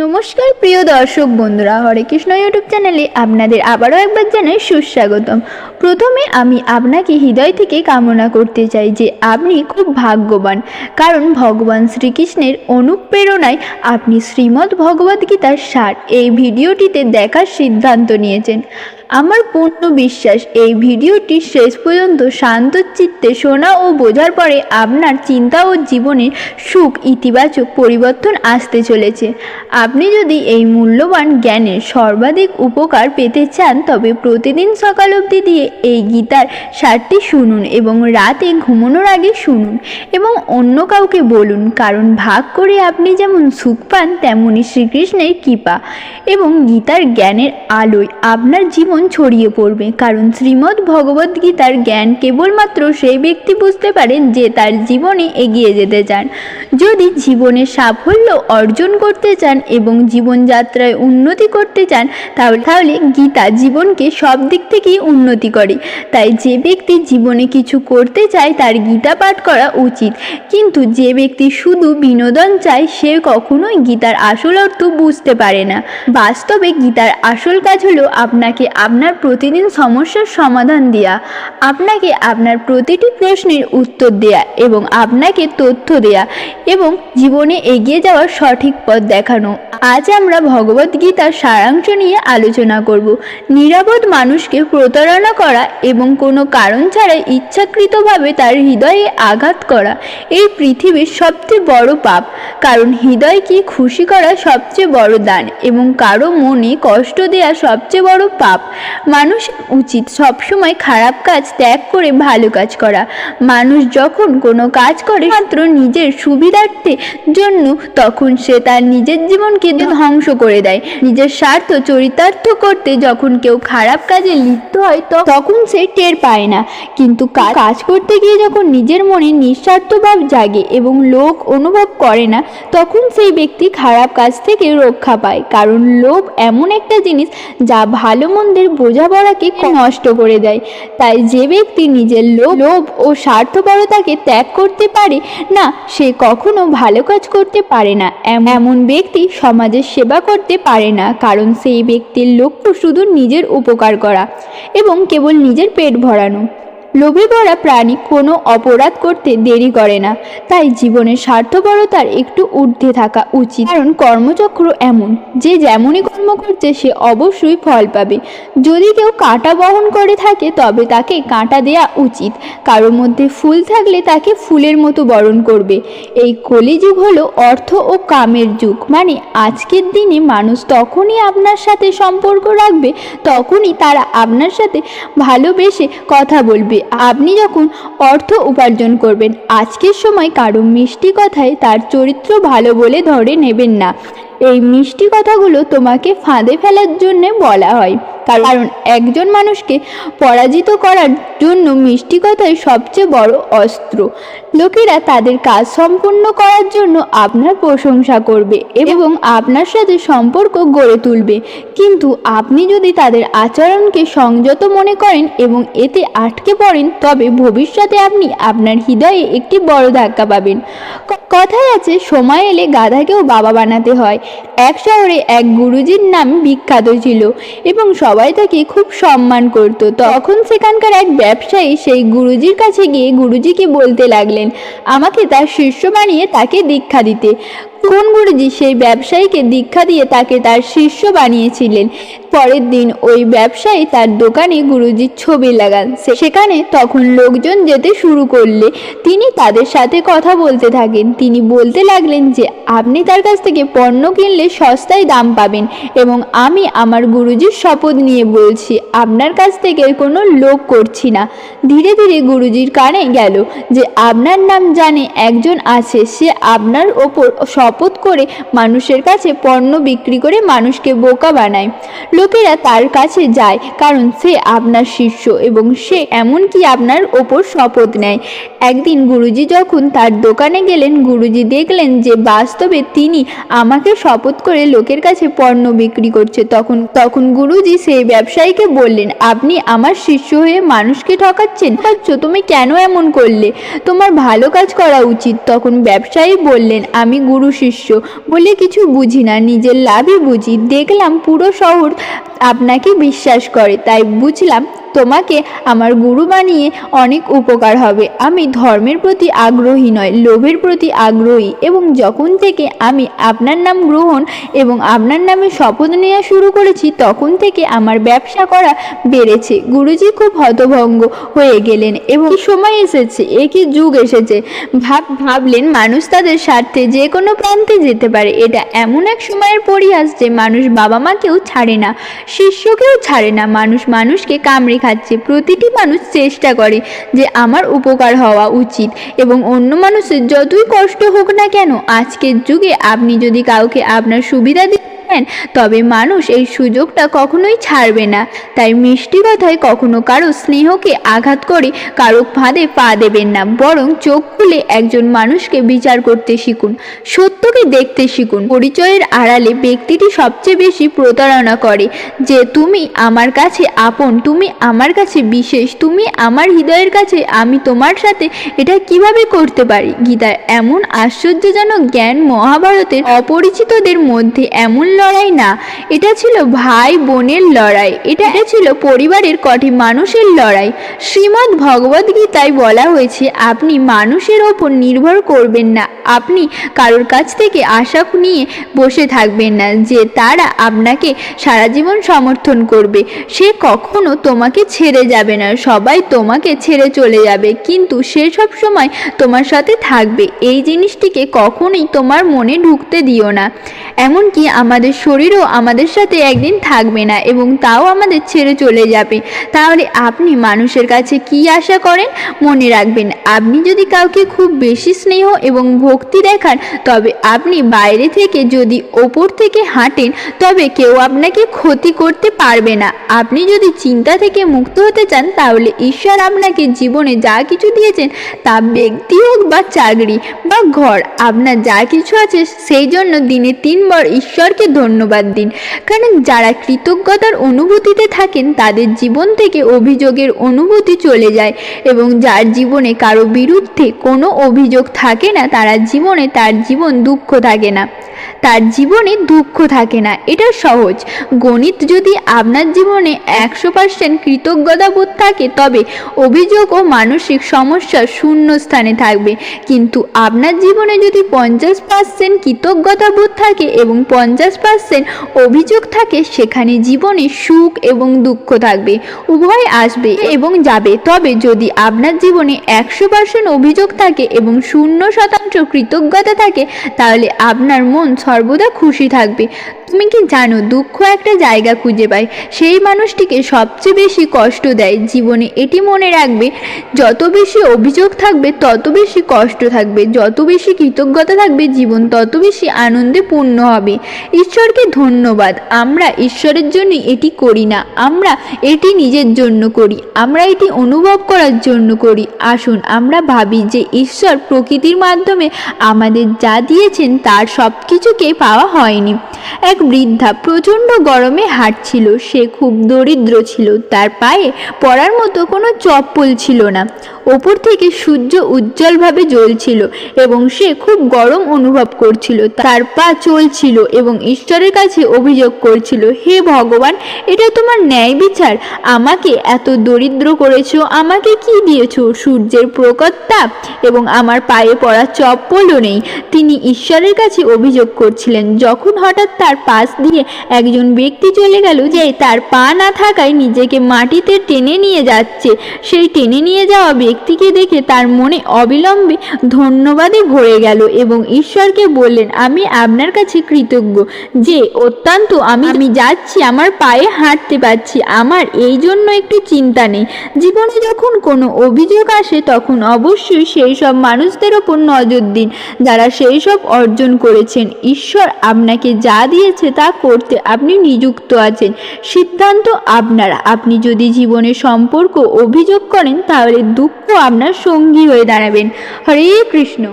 নমস্কার প্রিয় দর্শক বন্ধুরা, হরে কৃষ্ণ ইউটিউব চ্যানেলে আপনাদের আবারও একবার জানাই সুস্বাগতম। প্রথমে আমি আপনাকে হৃদয় থেকে কামনা করতে চাই যে আপনি খুব ভাগ্যবান, কারণ ভগবান শ্রীকৃষ্ণের অনুপ্রেরণায় আপনি শ্রীমদ্ ভগবদ্গীতার সার এই ভিডিওটিতে দেখার সিদ্ধান্ত নিয়েছেন। আমার পূর্ণ বিশ্বাস, এই ভিডিওটি শেষ পর্যন্ত শান্ত চিত্তে শোনা ও বোঝার পরে আপনার চিন্তা ও জীবনের সুখ ইতিবাচক পরিবর্তন আসতে চলেছে। আপনি যদি এই মূল্যবান জ্ঞানের সর্বাধিক উপকার পেতে চান, তবে প্রতিদিন সকাল অবধি দিয়ে এই গীতার সারটি শুনুন এবং রাতে ঘুমানোর আগে শুনুন এবং অন্য কাউকে বলুন, কারণ ভাগ করে আপনি যেমন সুখ পান তেমনই শ্রীকৃষ্ণের কৃপা এবং গীতার জ্ঞানের আলোয় আপনার জীবন ছড়িয়ে পড়বে। কারণ শ্রীমদ্ ভগবদ্ গীতার জ্ঞান কেবলমাত্র সেই ব্যক্তি বুঝতে পারেন যে তার জীবনে এগিয়ে যেতে চান। যদি জীবনে সাফল্য অর্জন করতে চান এবং জীবনযাত্রায় উন্নতি করতে চান, তাহলে তাহলে গীতা জীবনকে সব দিক থেকেই উন্নতি করে। তাই যে ব্যক্তি জীবনে কিছু করতে চায়, তার গীতা পাঠ করা উচিত। কিন্তু যে ব্যক্তি শুধু বিনোদন চায়, সে কখনোই গীতার আসল অর্থ বুঝতে পারে না। বাস্তবে গীতার আসল কাজ হলো আপনাকে আপনার প্রতিদিন সমস্যার সমাধান দেয়া, আপনাকে আপনার প্রতিটি প্রশ্নের উত্তর দেয়া এবং আপনাকে তথ্য দেয়া এবং জীবনে এগিয়ে যাওয়ার সঠিক পথ দেখানো। আজ আমরা ভগবদ গীতার সারাংশ নিয়ে আলোচনা করব। নিরাপদ মানুষকে প্রতারণা করা এবং কোনো কারণ ছাড়াই ইচ্ছাকৃতভাবে তার হৃদয়ে আঘাত করা এই পৃথিবীর সবচেয়ে বড় পাপ। কারণ হৃদয়কে খুশি করা সবচেয়ে বড় দান এবং কারও মনে কষ্ট দেওয়া সবচেয়ে বড় পাপ। মানুষ উচিত সবসময় খারাপ কাজ ত্যাগ করে ভালো কাজ করা। মানুষ যখন কোনো কাজ করে মাত্র নিজের সুবিধার্থে জন্য, তখন সে তার নিজের জীবনকে ধ্বংস করে দেয়। নিজের স্বার্থ চরিতার্থ করতে যখন কেউ খারাপ কাজে লিপ্ত হয় তখন সে টের পায় না। কিন্তু কাজ করতে গিয়ে যখন নিজের মনে নিঃস্বার্থভাব জাগে এবং লোক অনুভব করে না, তখন সেই ব্যক্তি খারাপ কাজ থেকে রক্ষা পায়। কারণ লোভ এমন একটা জিনিস যা ভালো মন্দের বোঝাপড়াকে নষ্ট করে দেয়। তাই যে ব্যক্তি নিজের লোভ লোভ ও স্বার্থপরতাকে ত্যাগ করতে পারে না সে কখনো ভালো কাজ করতে পারে না। এমন ব্যক্তি সমাজের সেবা করতে পারে না কারণ সেই ব্যক্তির লক্ষ্য শুধু নিজের উপকার করা এবং কেবল নিজের পেট ভরানো। লোভে ভরা প্রাণী কোনো অপরাধ করতে দেরি করে না। তাই জীবনের স্বার্থপরতার একটু ঊর্ধ্বে থাকা উচিত। কারণ কর্মচক্র এমন, যে যেমনই কর্ম করছে, সে অবশ্যই ফল পাবে। যদি কেউ কাঁটা বহন করে থাকে, তবে তাকে কাঁটা দেয়া উচিত। কারোর মধ্যে ফুল থাকলে তাকে ফুলের মতো বরণ করবে। এই কলিযুগ হলো অর্থ ও কামের যুগ। মানে আজকের দিনে মানুষ তখনই আপনার সাথে সম্পর্ক রাখবে, তখনই তারা আপনার সাথে ভালোবেসে কথা বলবে। আপনি যখন অর্থ উপার্জন করবেন, আজকের সময় কারও মিষ্টি কথায় তার চরিত্র ভালো বলে ধরে নেবেন না। এই মিষ্টি কথাগুলো তোমাকে ফাঁদে ফেলার জন্যে বলা হয়। কারণ একজন মানুষকে পরাজিত করার জন্য মিষ্টি কথাই সবচেয়ে বড় অস্ত্র। লোকেরা তাদের কাজ সম্পূর্ণ করার জন্য আপনার প্রশংসা করবে এবং আপনার সাথে সম্পর্ক গড়ে তুলবে। কিন্তু আপনি যদি তাদের আচরণকে সংযত মনে করেন এবং এতে আটকে পড়েন, তবে ভবিষ্যতে আপনি আপনার হৃদয়ে একটি বড় ধাক্কা পাবেন। কথায় আছে, সময় এলে গাধাকেও বাবা বানাতে হয়। এক শহরে এক গুরুজির নাম বিখ্যাত ছিল এবং সবাই তাকে খুব সম্মান করত। তখন সেখানকার এক ব্যবসায়ী সেই গুরুজির কাছে গিয়ে গুরুজিকে বলতে লাগলেন, আমাকে তার শিষ্য বানিয়ে তাকে দীক্ষা দিতে। কোন গুরুজি সেই ব্যবসায়ীকে দীক্ষা দিয়ে তাকে তার শিষ্য বানিয়েছিলেন? পরের দিন ওই ব্যবসায়ী তার দোকানে গুরুজির ছবি লাগান। সেখানে তখন লোকজন যেতে শুরু করলে তিনি তাদের সাথে কথা বলতে থাকেন। তিনি বলতে লাগলেন যে, আপনি তার কাছ থেকে পণ্য কিনলে সস্তায় দাম পাবেন এবং আমি আমার গুরুজির শপথ নিয়ে বলছি, আপনার কাছ থেকে কোনো লোক করছি না। ধীরে ধীরে গুরুজির কানে গেল যে, আপনার নাম জানে একজন আছে, সে আপনার ওপর শপথ করে মানুষের কাছে পণ্য বিক্রি করে মানুষকে বোকা বানায়। লোকেরা তার কাছে যায় কারণ সে আপনার শিষ্য এবং সে এমনকি আপনার ওপর শপথ নেয়। একদিন গুরুজি যখন তার দোকানে গেলেন, গুরুজি দেখলেন যে বাস্তবে তিনি আমাকে শপথ করে লোকের কাছে পণ্য বিক্রি করছে। তখন তখন গুরুজি সেই ব্যবসায়ীকে বললেন, আপনি আমার শিষ্য হয়ে মানুষকে ঠকাচ্ছেন? তুমি কেন এমন করলে? তোমার ভালো কাজ করা উচিত। তখন ব্যবসায়ী বললেন, আমি গুরু শিষ্য। বলে কিছু বুঝি না, নিজের লাভই বুঝি। দেখলাম পুরো শহর আপনাকে বিশ্বাস করে, তাই বুঝলাম তোমাকে আমার গুরু বানিয়ে অনেক উপকার হবে। আমি ধর্মের প্রতি আগ্রহী নয় লোভের প্রতি আগ্রহী, এবং যখন থেকে আমি আপনার নাম গ্রহণ এবং আপনার নামে শপথ নেওয়া শুরু করেছি, তখন থেকে আমার ব্যবসা করা বেড়েছে। গুরুজি খুব হতভঙ্গ হয়ে গেলেন এবং সময় এসেছে, একই যুগ এসেছে। ভাব, ভাবলেন মানুষ তাদের স্বার্থে যে কোনো প্রান্তে যেতে পারে। এটা এমন এক সময়ের পরিহাস যে মানুষ বাবা মাকেও ছাড়ে না, শিষ্যকেও ছাড়ে না। মানুষ মানুষকে কামড়ে খাচ্ছে। প্রতিটি মানুষ চেষ্টা করে যে আমার উপকার হওয়া উচিত এবং অন্য মানুষের যতই কষ্ট হোক না কেন, আজকের যুগে আপনি যদি কাউকে আপনার সুবিধা দিতে দেন তবে মানুষ এই সুযোগটা কখনোই ছাড়বে না। তাই মিষ্টি কথায় কখনো কারও স্নেহকে আঘাত করে কারও ফাঁদে পা দেবেন না। বরং চোখ খুলে একজন মানুষকে বিচার করতে শিখুন, সত্যকে দেখতে শিখুন। পরিচয়ের আড়ালে ব্যক্তিটি সবচেয়ে বেশি প্রতারণা করে যে, তুমি আমার কাছে আপন, তুমি আমার কাছে বিশেষ, তুমি আমার হৃদয়ের কাছে, আমি তোমার সাথে এটা কীভাবে করতে পারি? গীতার এমন আশ্চর্যজনক জ্ঞান মহাভারতের অপরিচিতদের মধ্যে এমন লড়াই না। এটা ছিল ভাই বোনের লড়াই। এটা ছিল পরিবারের কটি মানুষের লড়াই। শ্রীমদ্ ভগবদ গীতায় বলা হয়েছে, আপনি মানুষের ওপর নির্ভর করবেন না। আপনি কারোর কাছ থেকে আশা নিয়ে বসে থাকবেন না যে তারা আপনাকে সারা জীবন সমর্থন করবে। সে কখনো তোমাকে ছেড়ে যাবে না। সবাই তোমাকে ছেড়ে চলে যাবে। কিন্তু সে সব সময় তোমার সাথে থাকবে। এই জিনিসটিকে কখনোই তোমার মনে ঢুকতে দিও না। এমনকি আমাদের শরীরও আমাদের সাথে একদিন থাকবে না এবং তাও আমাদের ছেড়ে চলে যাবে। তাহলে আপনি মানুষের কাছে কি আশা করেন? মনে রাখবেন, আপনি যদি কাউকে খুব বেশি স্নেহ এবং ভক্তি দেখান, তবে আপনি বাইরে থেকে যদি ওপর থেকে হাঁটেন, তবে কেউ আপনাকে ক্ষতি করতে পারবে না। আপনি যদি চিন্তা থেকে মুক্ত হতে চান, তাহলে ঈশ্বর আপনাকে জীবনে যা কিছু দিয়েছেন, তা ব্যক্তি হোক বা চাকরি বা ঘর, আপনার যা কিছু আছে, সেই জন্য দিনে তিনবার ঈশ্বরকে ধন্যবাদ দিন। কারণ যারা কৃতজ্ঞতার অনুভূতিতে থাকেন, তাদের জীবন থেকে অভিযোগের অনুভূতি চলে যায় এবং যার জীবনে কারও বিরুদ্ধে কোনো অভিযোগ থাকে না, তারা জীবনে তার জীবন দুঃখ থাকে না। তার জীবনে দুঃখ থাকে না। এটা সহজ। গণিত যদি আপনার জীবনে একশো পার্সেন্ট কৃতজ্ঞতাবোধ থাকে, তবে অভিযোগ ও মানসিক সমস্যা শূন্য স্থানে থাকবে। কিন্তু আপনার জীবনে যদি পঞ্চাশ পার্সেন্ট কৃতজ্ঞতাবোধ থাকে এবং পঞ্চাশ পার্সেন্ট অভিযোগ থাকে, সেখানে জীবনে সুখ এবং দুঃখ থাকবে, উভয় আসবে এবং যাবে। তবে যদি আপনার জীবনে একশো পার্সেন্ট অভিযোগ থাকে এবং শূন্য শতাংশ কৃতজ্ঞতা থাকে, তাহলে আপনার মন সর্বদা খুশি থাকবে। তুমি কি জানো, দুঃখ একটা জায়গা খুঁজে পায়। সেই মানুষটিকে সবচেয়ে বেশি কষ্ট দেয়। জীবনে এটি মনে রাখবে, যত বেশি অভিযোগ থাকবে, তত বেশি কষ্ট থাকবে। যত বেশি কৃতজ্ঞতা থাকবে, জীবন তত বেশি আনন্দে পূর্ণ হবে। ঈশ্বরকে ধন্যবাদ। আমরা ঈশ্বরের জন্য এটি করি না। আমরা এটি নিজের জন্য করি। আমরা এটি অনুভব করার জন্য করি। আসুন, আমরা ভাবি যে ঈশ্বর প্রকৃতির মাধ্যমে আমাদের যা দিয়েছেন তার সব কিছুকে পাওয়া হয়নি। এক বৃদ্ধা প্রচণ্ড গরমে হাঁটছিল। সে খুব দরিদ্র ছিল। তার পায়ে পড়ার মতো কোনো চপ্পল ছিল না। ওপর থেকে সূর্য উজ্জ্বলভাবে জ্বলছিল এবং সে খুব গরম অনুভব করছিল। তার পা চলছিল এবং ঈশ্বরের কাছে অভিযোগ করছিল, হে ভগবান, এটা তোমার ন্যায় বিচার। আমাকে এত দরিদ্র করেছ, আমাকে কি দিয়েছ? সূর্যের প্রকট তাপ এবং আমার পায়ে পড়া চপ্পলও নেই। তিনি ঈশ্বরের কাছে অভিযোগ করছিলেন। যখন হঠাৎ তার পাশ দিয়ে একজন ব্যক্তি চলে গেল যে তার পা না থাকায় নিজেকে মাটিতে টেনে নিয়ে যাচ্ছে। সেই টেনে নিয়ে যাওয়া ব্যক্তিকে দেখে তার মনে অবিলম্বে ধন্যবাদে ভরে গেল এবং ঈশ্বরকে বললেন, আমি আপনার কাছে কৃতজ্ঞ যে অত্যন্ত আমি আমি যাচ্ছি, আমার পায়ে হাঁটতে পারছি, আমার এই জন্য একটু চিন্তা নেই। জীবনে যখন কোনো অভিযোগ আসে, তখন অবশ্যই সেই সব মানুষদের ওপর নজর দিন যারা সেই সব অর্জন করেছেন। ঈশ্বর আপনাকে যা দিয়েছে তা করতে আপনি নিযুক্ত আছেন। সিদ্ধান্ত আপনার। আপনি যদি জীবনে সম্পর্ক, অভিযোগ করেন, তাহলে দুঃখ আপনার সঙ্গী হয়ে দাঁড়াবেন। হরে কৃষ্ণ।